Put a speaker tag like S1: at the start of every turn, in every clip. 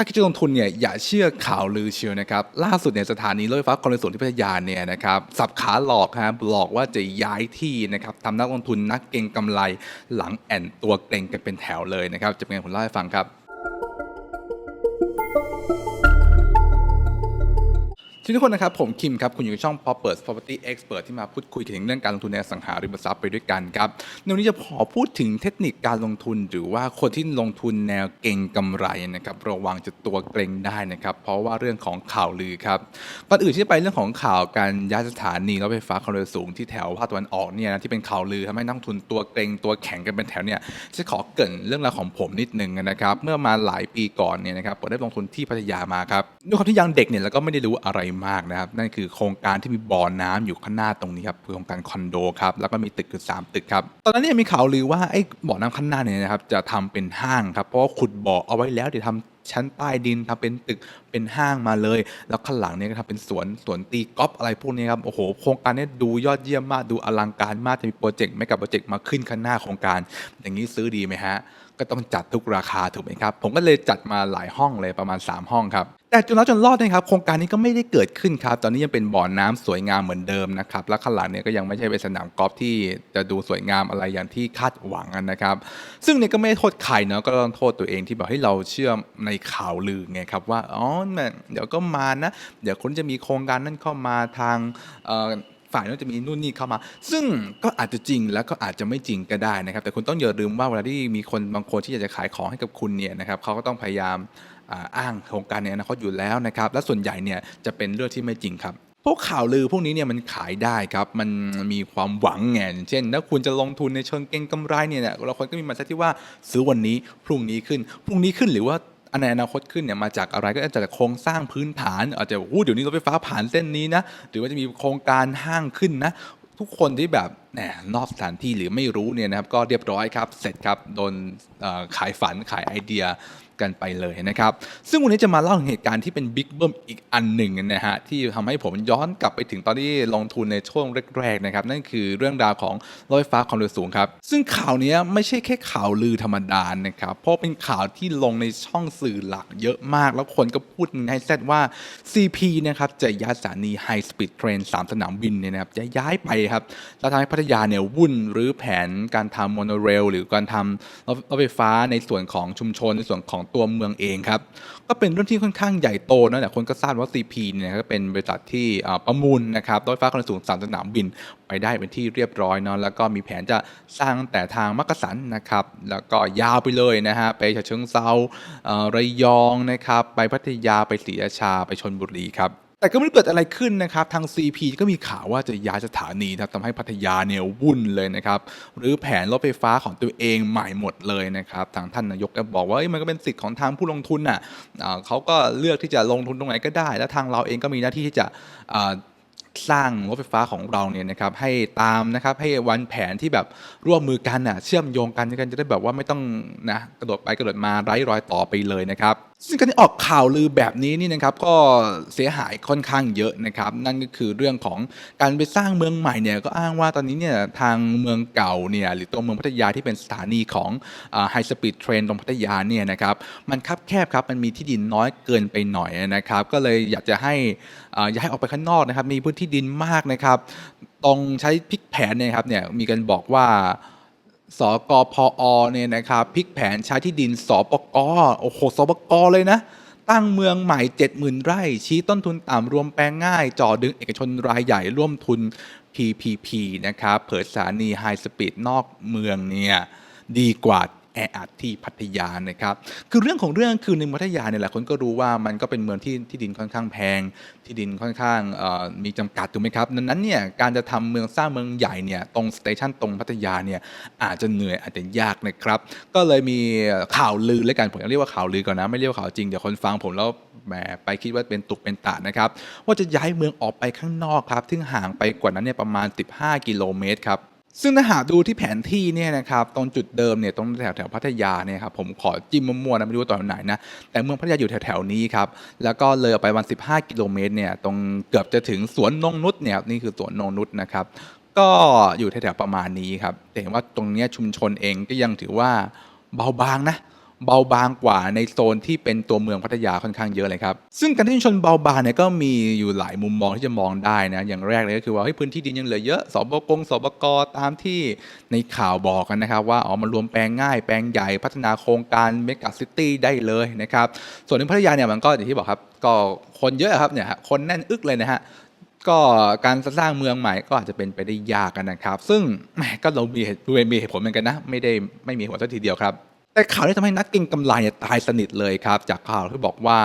S1: ถ้าคิดจะลงทุนเนี่ยอย่าเชื่อข่าวลือเชียวนะครับ ล่าสุดเนี่ยสถานีรถไฟฟ้าคอนสวนที่พัทยาเนี่ยนะครับสับขาหลอกครับหลอกว่าจะย้ายที่นะครับทำนักลงทุนนักเก็งกำไรหลังแอนตัวเกรงกันเป็นแถวเลยนะครับจะเป็นไงผมเล่าให้ฟังครับ ทุกคนนะครับ ผมคิมครับ คุณอยู่ในช่อง Poppers Property Expert ที่มาพูดคุยถึงเรื่องการลงทุนในอสังหาริมทรัพย์ไปด้วยกันครับในวันนี้จะขอพูดถึงเทคนิคการลงทุน หรือว่าคนที่ลงทุนแนวเก่งกำไรนะครับระวังจะตัวเกรงได้นะครับ เพราะว่าเรื่องของข่าวลือครับก่อนอื่นที่จะไปเรื่องของข่าวการย้ายสถานีรถไฟฟ้าความเร็วสูงที่แถวภาคตะวันออกเนี่ยนะที่เป็นข่าวลือทำให้นักทุนตัวเกรงตัวแข็งกันเป็นแถวเนี่ยจะขอเกรินเรื่องราวของผมนิดนึงนะครับเมื่อมาหลายปีก่อนเนี่ยนะครับผมได้ลงทุนที่พัทยามาครับด้วยความที่ยังเด็กเนี่ยแล้วก็ไม่ได้รู้อะไรมากนะครับ นั่นคือโครงการที่มีบ่อน้ำอยู่ข้างหน้าตรงนี้ครับคือโครงการคอนโดครับแล้วก็มีตึกอยู่สามตึกครับตอนนั้นเนี่ยมีข่าวลือว่าไอ้บ่อน้ำข้างหน้าเนี่ยนะครับจะทำเป็นห้างครับเพราะว่าขุดบ่อเอาไว้แล้วเดี๋ยวทำชั้นใต้ดินทำเป็นตึกเป็นห้างมาเลย แล้วข้างหลังเนี่ยก็ทำเป็นสวนสวนตีกอล์ฟอะไรพวกนี้ครับโอ้โหโครงการนี้ดูยอดเยี่ยมมากดูอลังการมากจะมีโปรเจกต์ไม่กับโปรเจกต์มาขึ้นข้างหน้าโครงการ อย่างนี้ซื้อดีไหมฮะ ก็ต้องจัดทุกราคาถูกไหมครับ ผมก็เลยจัดมาหลายห้องเลยประมาณ 3 ห้องครับ แต่จนแล้วจนรอดนะครับ โครงการนี้ก็ไม่ได้เกิดขึ้นครับ ตอนนี้ยังเป็นบ่อน้ำสวยงามเหมือนเดิมนะครับ และข้างหลังเนี่ยก็ยังไม่ใช่เป็นสนามกอล์ฟที่จะดูสวยงามอะไรอย่างที่คาดหวังนะครับ ซึ่งเนี่ยก็ไม่ได้โทษใครเนาะ ก็ต้องโทษตัวเองที่บอกให้เราเชื่อในข่าวลือไงครับว่า อ๋อเดี๋ยวก็มานะ เดี๋ยวคนจะมีโครงการนั้นเข้ามาทางเอ่อ ฝ่ายนู้นจะมีนู่นนี่เข้ามา ซึ่งก็อาจจะจริงแล้วก็อาจจะไม่จริงก็ได้นะครับ แต่คุณต้องอย่าลืมว่าเวลาที่มีคนบางคนที่อยากจะขายของให้กับคุณเนี่ยนะครับเขาก็ต้องพยายามอ้างโครงการในอนาคตอยู่แล้วนะครับ และส่วนใหญ่เนี่ยจะเป็นเรื่องที่ไม่จริงครับพวกข่าวลือพวกนี้เนี่ยมันขายได้ครับ มันมีความหวังไงอย่างเช่นถ้าคุณจะลงทุนในเชิงเก็งกำไรเนี่ยเราคนก็มีมันที่ว่าซื้อวันนี้พรุ่งนี้ขึ้น พรุ่งนี้ขึ้นหรือว่า ในอนาคตขึ้นเนี่ยมาจากอะไรก็อาจจะโครงสร้างพื้นฐาน อาจจะวู้เดี๋ยวนี้รถไฟฟ้าผ่านเส้นนี้นะหรือว่าจะมีโครงการห้างขึ้นนะทุกคนที่แบบนอกสถานที่หรือไม่รู้เนี่ยนะครับก็เรียบร้อยครับเสร็จครับโดนขายฝันขายไอเดียกันไปเลยนะครับ ซึ่งวันนี้จะมาเล่าถึงเหตุการณ์ที่เป็นบิ๊กเบิ้มอีกอันหนึ่งนะฮะที่ทำให้ผมย้อนกลับไปถึงตอนที่ลงทุนในช่วงแรกๆนะครับ นั่นคือเรื่องราวของรถไฟฟ้าความเร็วสูงครับ ซึ่งข่าวนี้ไม่ใช่แค่ข่าวลือธรรมดานะครับ เพราะเป็นข่าวที่ลงในช่องสื่อหลักเยอะมาก แล้วคนก็พูดในแซดว่า CP นะครับจะย้ายสถานีไฮสปีดเทรนสามสนามบินเนี่ยนะครับจะย้ายไปครับแล้วทำให้พัทยาเนี่ยวุ่นหรือแผนการทำโมโนเรลหรือการทำรถไฟฟ้าในส่วนของชุมชนในส่วนของตัวเมืองเองครับก็เป็นเรื่องที่ค่อนข้างใหญ่โตนะแต่คนก็ทราบว่า CP เนี่ยก็เป็นบริษัทที่ประมูลนะครับรถไฟฟ้าความเร็วสูงสามสนามบินไปได้เป็นที่เรียบร้อยเนาะแล้วก็มีแผนจะสร้างแต่ทางมักกะสันนะครับแล้วก็ยาวไปเลยนะฮะไปฉะเชิงเซาระยองนะครับไปพัทยาไปศรีราชาไปชนบุรีครับ แต่ก็ไม่รู้เกิดอะไรขึ้นนะครับ ทาง CP ก็มีข่าวว่าจะย้ายสถานีนะครับทำให้พัทยาเนี่ยวุ่นเลยนะครับ หรือแผนรถไฟฟ้าของตัวเองใหม่หมดเลยนะครับ ทางท่านนายกก็บอกว่ามันก็เป็นสิทธิ์ของทางผู้ลงทุนน่ะอ่าเขาก็เลือกที่จะลงทุนตรงไหนก็ได้ แล้วทางเราเองก็มีหน้าที่ที่จะสร้างรถไฟฟ้าของเราเนี่ยนะครับให้ตามนะครับให้วันแผนที่แบบร่วมมือกันน่ะเชื่อมโยงกันกันจะได้แบบว่าไม่ต้องนะกระโดดไปกระโดดมาไร้รอยต่อไปเลยนะครับ ซึ่งการที่ออกข่าวลือแบบนี้นี่นะครับก็เสียหายค่อนข้างเยอะนะครับ นั่นก็คือเรื่องของการไปสร้างเมืองใหม่เนี่ยก็อ้างว่าตอนนี้เนี่ยทางเมืองเก่าเนี่ยหรือตัวเมืองพัทยาที่เป็นสถานีของไฮสปีดเทรนตรงพัทยาเนี่ยนะครับมันคับแคบครับมันมีที่ดินน้อยเกินไปหน่อยนะครับ ก็เลยอยากจะให้อ่าย้ายออกไปข้างนอกนะครับ มีพื้นที่ดินมากนะครับตรงใช้พลิกแผนเนี่ยครับเนี่ยมีกันบอกว่า สกพอเนี่ยนะครับพลิกแผนใช้ที่ดินสปกโอ้โหสปกเลยนะ ตั้งเมืองใหม่ 70,000 ไร่ ชี้ต้นทุนต่ำรวมแปลงง่าย จ่อดึงเอกชนรายใหญ่ร่วมทุน PPP นะครับ เผยสถานีไฮสปีดนอกเมืองเนี่ย ดีกว่า แออัดที่พัทยานะครับคือเรื่องของเรื่องคือในพัทยาเนี่ยแหละคนก็รู้ว่ามันก็เป็นเมืองที่ที่ดินค่อนข้างแพง ที่ดินค่อนข้างมีจำกัดถูกไหมครับดังนั้นเนี่ยการจะทำเมืองสร้างเมืองใหญ่เนี่ยตรงสเตชันตรงพัทยาเนี่ยอาจจะเหนื่อยอาจจะยากนะครับ ก็เลยมีข่าวลือแล้วกันผมเรียกว่าข่าวลือก่อนนะไม่เรียกว่าข่าวจริงเดี๋ยวคนฟังผมแล้วแหมไปคิดว่าเป็นตุกเป็นตะนะครับ ว่าจะย้ายเมืองออกไปข้างนอกครับซึ่งห่างไปกว่านั้นเนี่ยประมาณ 15 กิโลเมตรครับ ซึ่งถ้าหากดูที่แผนที่เนี่ยนะครับตรงจุดเดิมเนี่ยตรงแถวแถวพัทยาเนี่ยครับผมขอจิ้มมั่วๆนะไม่รู้ว่าตอนไหนนะแต่เมืองพัทยาอยู่แถวแถวๆนี้ครับแล้วก็เลยออกไปวัน 15 กิโลเมตรเนี่ยตรงเกือบจะถึงสวนนงนุษเนี่ยนี่คือสวนนงนุษนะครับก็อยู่แถวๆประมาณนี้ครับแต่เห็นว่าตรงนี้ชุมชนเองก็ยังถือว่าเบาบางนะ เบาบางกว่าในโซนที่เป็นตัวเมืองพัทยาค่อนข้างเยอะเลยครับ ซึ่งการที่ชุมชนเบาบางเนี่ยก็มีอยู่หลายมุมมองที่จะมองได้นะอย่างแรกเลยก็คือว่าพื้นที่ดินยังเหลือเยอะสบกงสบกตามที่ในข่าวบอกกันนะครับ ว่าอ๋อมันรวมแปลงง่ายแปลงใหญ่พัฒนาโครงการเมกะซิตี้ได้เลยนะครับส่วนในพัทยาเนี่ยมันก็อย่างที่บอกครับก็คนเยอะครับเนี่ยคนแน่นอึกเลยนะฮะก็การสร้างเมืองใหม่ก็อาจจะเป็นไปได้ยากกันนะครับ ซึ่งก็เรามีเหตุมีเหตุผลเหมือนกันนะ ไม่ได้ไม่มีหัวสักทีเดียวครับ แต่ข่าวที่ทำให้นักเก็งกำไรเนี่ยตายสนิทเลยครับ จากข่าวที่บอกว่า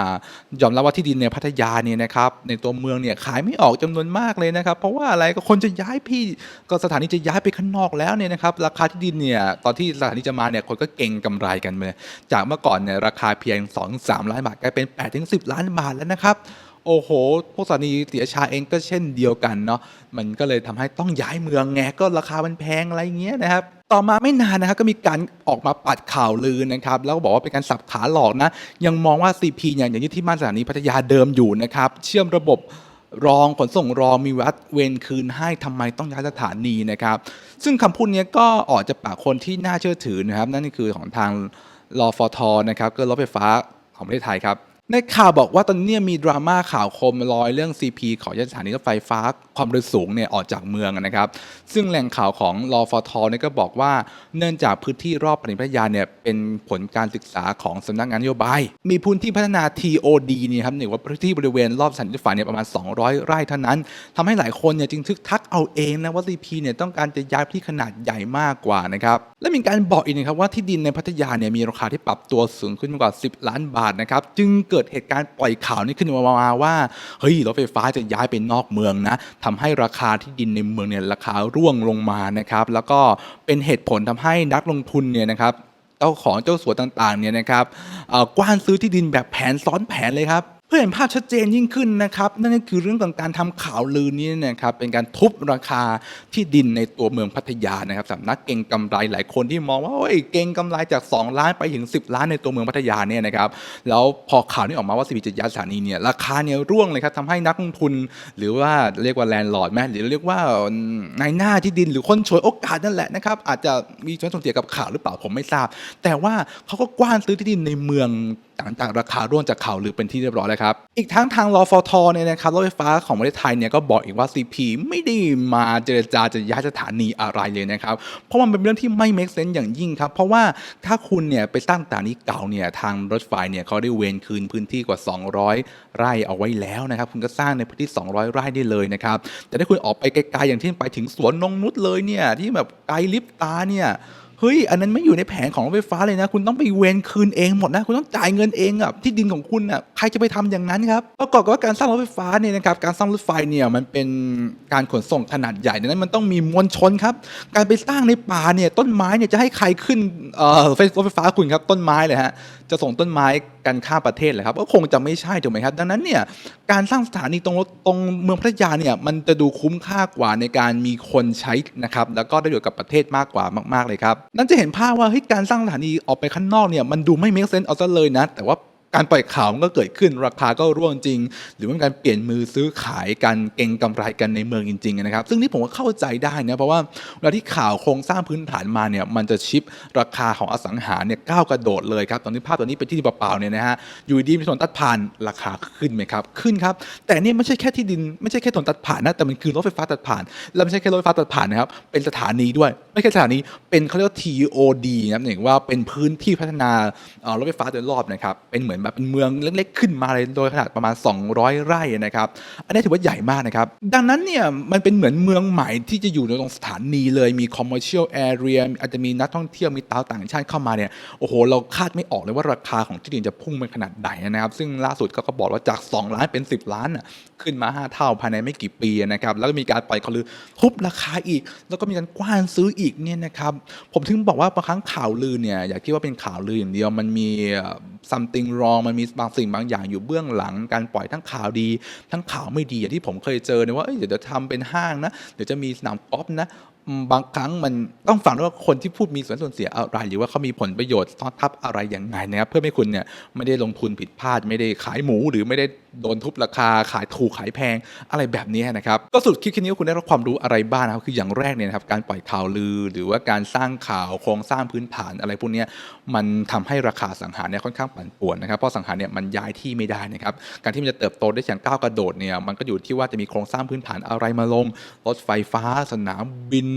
S1: ยอมรับว่าที่ดินในพัทยาเนี่ยนะครับในตัวเมืองเนี่ยขายไม่ออกจำนวนมากเลยนะครับ เพราะว่าอะไรก็คนจะย้ายพี่ก็สถานีจะย้ายไปข้างนอกแล้วเนี่ยนะครับราคาที่ดินเนี่ยตอนที่สถานีจะมาเนี่ยคนก็เก่งกำไรกันเลยจากเมื่อก่อนเนี่ยราคาเพียง2-3ล้านบาทกลายเป็น8-10 ล้านบาทแล้วนะครับ โอ้โห พวกสถานีศรีราชาเองก็เช่นเดียวกันเนาะ มันก็เลยทำให้ต้องย้ายเมืองไงก็ราคามันแพงอะไรเงี้ยนะครับ ต่อมาไม่นานนะครับก็มีการออกมาปัดข่าวลือนะครับ แล้วก็บอกว่าเป็นการสับขาหลอกนะ ยังมองว่า CP เนี่ยอย่างที่ที่ม่านสถานีพัทยาเดิมอยู่นะครับ เชื่อมระบบรองขนส่งรองมีวัดเวรคืนให้ทำไมต้องย้ายสถานีนะครับ ซึ่งคำพูดนี้ก็ออกจากปากคนที่น่าเชื่อถือนะครับ นั่นคือของทางรอฟทนะครับก็รถไฟฟ้าของประเทศไทยครับ ในข่าวบอกว่าตอนนี้มีดราม่าข่าวโคมลอยเรื่อง CP ขอย้ายสถานีรถไฟฟ้าความเร็วสูงเนี่ยออกจากเมืองนะครับ ซึ่งแหล่งข่าวของรอฟทเนี่ยก็บอกว่าเนื่องจากพื้นที่รอบปริพัทยาเนี่ยเป็นผลการศึกษาของสำนักงานนโยบาย มีพื้นที่พัฒนา TOD เนี่ยครับหรือว่าพื้นที่บริเวณรอบสถานีรถไฟเนี่ยประมาณ 200 ไร่เท่านั้นทำให้หลายคนเนี่ยจึงทึกทักเอาเองนะว่า CP เนี่ยต้องการจะย้ายที่ขนาดใหญ่มากกว่านะครับและมีการบอกอีกนะครับว่าที่ดินในพัทยาเนี่ยมีราคาที่ปรับตัวสูงขึ้นมากกว่า 10 ล้านบาทนะครับจึงเกิดเหตุการณ์ปล่อยข่าวนี้ขึ้นมาว่าเฮ้ยรถไฟฟ้าจะย้ายไปนอกเมืองนะทำให้ราคาที่ดินในเมืองเนี่ยราคาร่วงลงมานะครับแล้วก็เป็นเหตุผลทำให้นักลงทุนเนี่ยนะครับเจ้าของเจ้าสัวต่างๆเนี่ยนะครับกว้านซื้อที่ดินแบบแผนซ้อนแผนเลยครับ เพื่อเห็นภาพชัดเจนยิ่งขึ้นนะครับ นั่นก็คือเรื่องของการทำข่าวลือนี้นะครับเป็นการทุบราคาที่ดินในตัวเมืองพัทยานะครับสำนักเก่งกำไรหลายคนที่มองว่าโอ้ยเก่งกำไรจาก 2 ล้านไปถึง 10 ล้านในตัวเมืองพัทยาเนี่ยนะครับแล้วพอข่าวนี้ออกมาว่าสิบิจยาสถานีเนี่ยราคาเนี่ยร่วงเลยครับทำให้นักลงทุน หรือว่าเรียกว่าแลนด์ลอร์ดไหมหรือเรียกว่านายหน้าที่ดินหรือคนฉวยโอกาสนั่นแหละนะครับอาจจะมีส่วนส่วนเสียกับข่าวหรือเปล่าผมไม่ทราบ แต่ว่าเขาก็กว้านซื้อที่ดินในเมือง หลังจากราคาร่วงจากข่าวลือเป็นที่เรียบร้อยแล้วครับ อีกทั้งทางรอฟทเนี่ยนะครับรถไฟฟ้าของประเทศไทยเนี่ยก็บอกอีกว่า CP ไม่ได้มาเจรจาจะย้ายสถานีอะไรเลยนะครับ เพราะมันเป็นเรื่องที่ไม่ make sense อย่างยิ่งครับ เพราะว่าถ้าคุณเนี่ยไปสร้างสถานีเก่าเนี่ยทางรถไฟเนี่ยเขาได้เวนคืนพื้นที่กว่า 200 ไร่เอาไว้แล้วนะครับ คุณก็สร้างในพื้นที่ 200 ไร่ได้เลยนะครับแต่ถ้าคุณออกไปไกลๆอย่างที่ไปถึงสวนนงนุษเลยเนี่ยที่แบบไกลลิบตาเนี่ย เฮ้ย อันนั้นไม่อยู่ในแผนของรถไฟฟ้าเลยนะ คุณต้องไปเวนคืนเองหมดนะ คุณต้องจ่ายเงินเองอะที่ดินของคุณอะใครจะไปทำอย่างนั้นครับประกอบกับว่าการสร้างรถไฟฟ้าเนี่ยนะครับการสร้างรถไฟเนี่ยมันเป็นการขนส่งขนาดใหญ่ดังนั้นมันต้องมีมวลชนครับ การไปสร้างในป่าเนี่ยต้นไม้เนี่ยจะให้ใครขึ้นเอ่อรถไฟฟ้าคุณครับต้นไม้เลยฮะจะส่งต้นไม้กันข้ามประเทศเลยครับก็คงจะไม่ใช่ถูกไหมครับ ดังนั้นเนี่ยการสร้างสถานีตรงรถตรงเมืองพัทยาเนี่ยมันจะดูคุ้มค่ากว่าในการมีคนใช้นะครับแล้วก็ได้ประโยชน์กับประเทศมากกว่ามาก ๆเลยครับนั่นจะเห็นภาพว่าเฮ้ยการสร้างสถานีออกไปข้างนอกเนี่ยมันดูไม่เมคเซนต์เอาซะเลยนะ แต่ว่า การปล่อยข่าวมันก็เกิดขึ้น ราคาก็ร่วงจริง หรือว่าการเปลี่ยนมือซื้อขายกันเก่งกำไรกันในเมืองจริงๆนะครับ ซึ่งนี่ผมก็เข้าใจได้นะเพราะว่าเวลาที่ข่าวโครงสร้างพื้นฐานมาเนี่ยมันจะชิปราคาของอสังหาเนี่ยก้าวกระโดดเลยครับตอนนี้ภาพตอนนี้เป็นที่ดินเปล่าๆเนี่ยนะฮะอยู่ดีมีถนนตัดผ่านราคาขึ้นไหมครับขึ้นครับ แต่นี่ไม่ใช่แค่ที่ดินไม่ใช่แค่ถนนตัดผ่านนะแต่มันคือรถไฟฟ้าตัดผ่าน แล้วไม่ใช่แค่รถไฟฟ้าตัดผ่านนะครับเป็นสถานีด้วย ไม่ใช่สถานีเป็นเขาเรียกว่า TOD นะหมายถึงว่าเป็นพื้นที่พัฒนารถไฟฟ้าโดยรอบนะครับเป็นเหมือนแบบเป็นเมืองเล็กๆขึ้นมาเลยโดยขนาดประมาณ 200 ไร่นะครับ อันนี้ถือว่าใหญ่มากนะครับ ดังนั้นเนี่ยมันเป็นเหมือนเมืองใหม่ที่จะอยู่ในตรงสถานีเลยมี commercial area อเรียอาจจะมีนักท่องเที่ยวมีชาวต่างชาติเข้ามาเนี่ยโอ้โห เราคาดไม่ออกเลยว่าราคาของที่ดินจะพุ่งไปขนาดไหนนะครับ ซึ่งล่าสุดก็ก็บอกว่าจาก 2 ล้านเป็น 10 ล้านขึ้นมา 5 เท่าภายในไม่กี่ปีนะครับแล้วก็มีการปล่อยข่าลือทุบราคาอีก แล้วก็มีการกว้านซื้ออีกเนี่ยนะครับผมถึงบอกว่าบางครั้งข่าวลือเนี่ยอย่าคิดว่าเป็นข่าวลืออย่างเดียวมันมี something wrong มันมีบางสิ่งบางอย่างอยู่เบื้องหลัง การปล่อยทั้งข่าวดี ทั้งข่าวไม่ดีอย่างที่ผมเคยเจอเนี่ยว่าเดี๋ยวจะทำเป็นห้างนะเดี๋ยวจะมีสนามกอล์ฟนะ บางครั้งมันต้องฟังด้วยว่าคนที่พูดมีส่วนส่วนเสียอะไร หรือว่าเขามีผลประโยชน์ซ้อนทับอะไรอย่างไงนะครับเพื่อให้คุณเนี่ยไม่ได้ลงทุนผิดพลาด ไม่ได้ขายหมู หรือไม่ได้โดนทุบราคาขายถูกขายแพงอะไรแบบนี้นะครับก็สุดคลิปนี้ว่าคุณได้รับความรู้อะไรบ้างนะครับคืออย่างแรกเนี่ยนะครับการปล่อยข่าวลือ หรือว่าการสร้างข่าวโครงสร้างพื้นฐานอะไรพวกนี้มันทำให้ราคาสังหารเนี่ยค่อนข้างปั่นป่วนนะครับเพราะสังหารเนี่ยมันย้ายที่ไม่ได้นะครับการที่มันจะเติบโตได้อย่างก้าวกระโดดเนี่ยมันก็อยู่ที่ว่าจะมีโครงสร้างพื้นฐานอะไรมาลงรถไฟฟ้า สนามบิน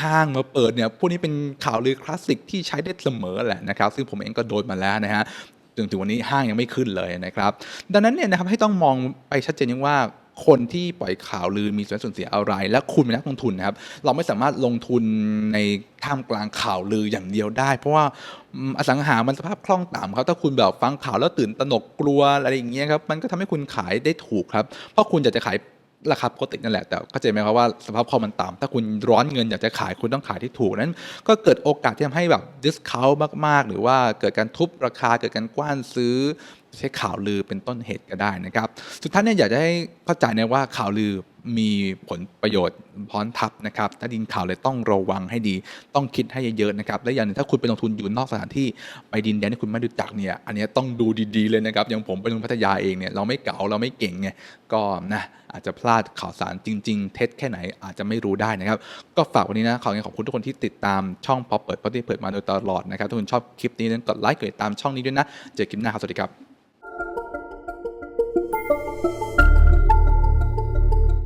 S1: ห้างมาเปิดเนี่ยพวกนี้เป็นข่าวลือคลาสสิกที่ใช้ได้เสมอแหละนะครับ ซึ่งผมเองก็โดนมาแล้วนะฮะจนถึงวันนี้ห้างยังไม่ขึ้นเลยนะครับ ดังนั้นเนี่ยนะครับให้ต้องมองไปชัดเจนยังว่าคนที่ปล่อยข่าวลือมีส่วนส่วนเสียอะไร และคุณเป็นนักลงทุนนะครับ เราไม่สามารถลงทุนในท่ามกลางข่าวลืออย่างเดียวได้ เพราะว่าอสังหามันสภาพคล่องต่ำครับถ้าคุณแบบฟังข่าวแล้วตื่นตระหนกกลัวอะไรอย่างเงี้ยครับมันก็ทำให้คุณขายได้ถูกครับเพราะคุณอยากจะขาย ราคาปกตินั่นแหละแต่เข้าใจไหมครับว่าสภาพคล่องมันต่ำถ้าคุณร้อนเงินอยากจะขายคุณต้องขายที่ถูกนั้น ก็เกิดโอกาสที่ทำให้แบบดิสคาวมาก ๆ หรือว่าเกิดการทุบราคาเกิดการกว้านซื้อใช้ข่าวลือเป็นต้นเหตุก็ได้นะครับ สุดท้ายเนี่ยอยากจะให้เข้าใจนะว่าข่าวลือ มีผลประโยชน์พร้อนทับนะครับถ้าดินข่าวเลยต้องระวังให้ดี ต้องคิดให้เยอะๆนะครับ และอย่างนึงถ้าคุณไปลงทุนอยู่นอกสถานที่ไปดินแดนที่คุณไม่รู้จักเนี่ย อันนี้ต้องดูดีๆเลยนะครับ อย่างผมไปลงพัทยาเองเนี่ยเราไม่เก่าเราไม่เก่งไง ก็นะอาจจะพลาดข่าวสารจริง ๆ เท็จแค่ไหนอาจจะไม่รู้ได้นะครับ ก็ฝากวันนี้นะขอขอบคุณทุกคนที่ติดตามช่องพอเปิดพอที่เปิดมาโดยตลอดนะครับถ้าคุณชอบคลิปนี้นั้นกดไลค์กดติดตามช่องนี้ด้วยนะ เจอคลิปหน้าครับ สวัสดีครับ